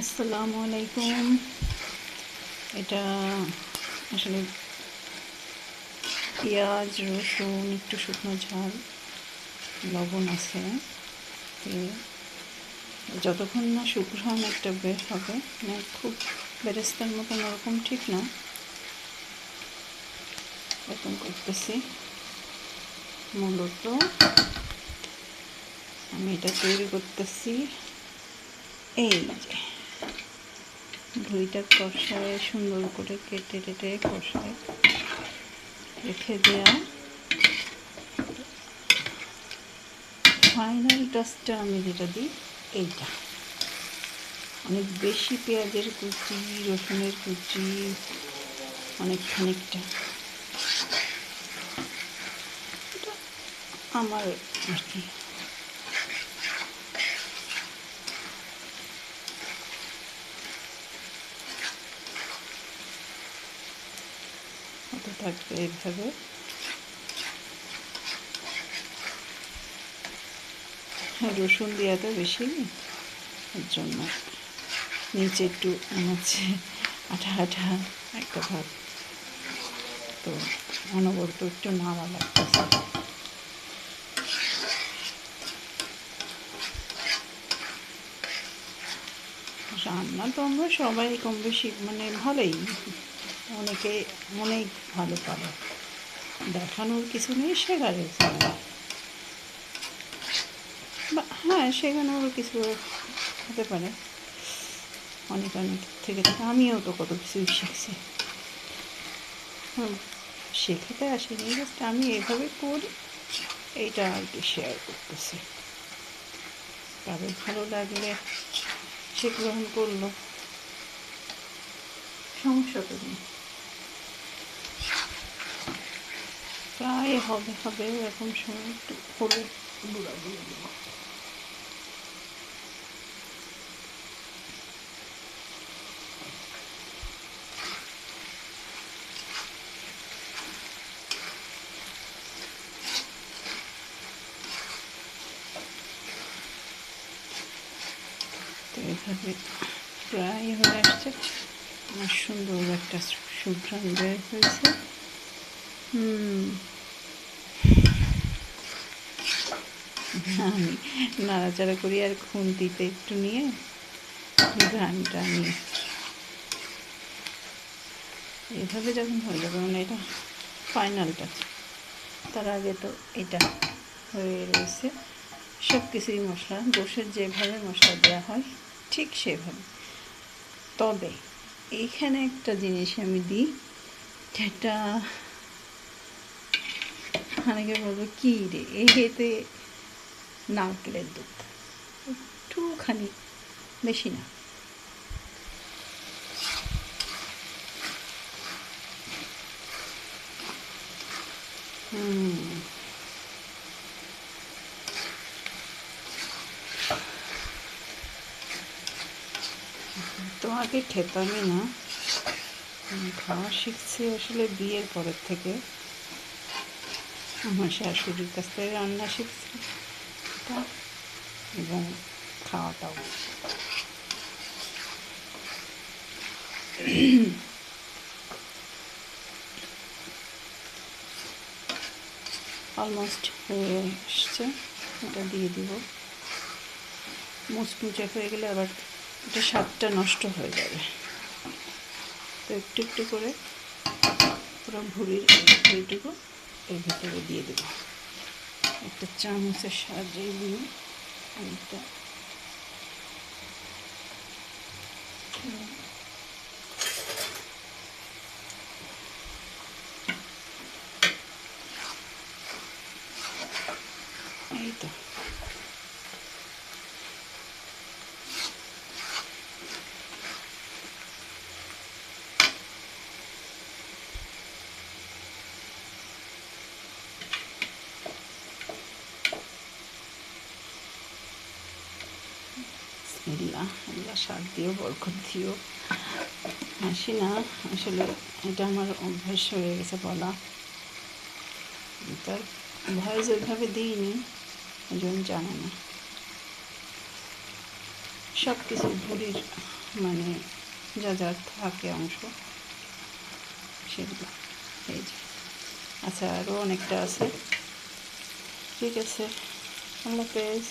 আসসালামু আলাইকুম। এটা আসলে পেঁয়াজ, রসুন, একটু শুকনো ঝাল, লবণ আছে। যতক্ষণ না শুকনো একটা বের হবে। মানে খুব বেরেস্তার মতন ওরকম ঠিক না। এরকম করতেছি। মূলত আমি এটা তৈরি করতেছি। এই যে ভুঁড়িটা কষায় সুন্দর করে কেটে কেটে কষায় রেখে দেওয়া ফাইনাল টাচটা আমি যেটা দিই, এইটা। অনেক বেশি পেঁয়াজের কুচি, রসুনের কুচি, অনেক খানিকটা। আমার আর কি। হতে থাকবে এইভাবে। হ্যাঁ রসুন তো বেশি এর জন্য। নিচে একটু হচ্ছে আঠা আঠা একটা ভাব তো অনবরত একটু নাড়া লাগতেছে। রান্না তো আমরা সবাই কম বেশি মানে ভালোই। অনেকে অনেক ভালো পারে। দেখানোর কিছু নেই শেখার কিছু নেই। বা হ্যাঁ শেখানোর কিছু হতে পারে। অনেক অনেক থেকে থেকে। আমিও তো কত কিছুই শিখছি। শেখাতে আসেনি জাস্ট আমি এভাবে করি, এইটা আর কি শেয়ার করতেছি। তাদের ভালো লাগলে সে গ্রহণ করল। সমস্যা তো নেই। প্রায় হবে হবে এরকম সময় একটু হলুদ গুঁড়া দিয়ে দেবো তো প্রায় হয়ে আসছে। আমার সুন্দর একটা সুঘ্রাণ বের হয়েছে। আমি নাড়াচাড়া করি আর খুন্তিতে একটু নিয়ে ঘ্রাণটা নিই এভাবে যখন হয়ে যাবে মানে এটা ফাইনালটা তার আগে তো এটা হয়ে রয়েছে। সব কিছুই মশলা গোষের যেভাবে মশলা দেওয়া হয়, ঠিক সেভাবে। তবে এইখানে একটা জিনিস আমি দিই, যেটা অনেকে বলব কী রে এতে নারকেলের দুধ একটুখানি বেশি না তো খেতামই না খাওয়া শিখছি আসলে বিয়ের পরের থেকে আমার শাশুড়ির কাছ থেকে রান্না শিখছি এবং খাওয়াটাও। অলমোস্ট হয়ে এসছে, এটা দিয়ে দিব। মুচমুচে হয়ে গেলে আবার এটা স্বাদটা নষ্ট হয়ে যাবে। তো একটু একটু করে পুরো ভুড়ির ভুড়িটুকু এর ভিতরে দিয়ে দেব। একটা চামচের সাহায্যে দিয়ে অনেকটা এই তো। বিসমিল্লাহ আল্লাহ শাক দিও, বরকত দিও। হাসি না, আসলে এটা আমার অভ্যাস হয়ে গেছে বলা। তার ভয়েস ওইভাবে দিইনি ওই জন্য জানে না। সব কিছু ভুড়ির মানে যা যা থাকে অংশ, সেগুলো। এই যে আচ্ছা আরও অনেকটা আছে। ঠিক আছে আল্লাহ হাফেজ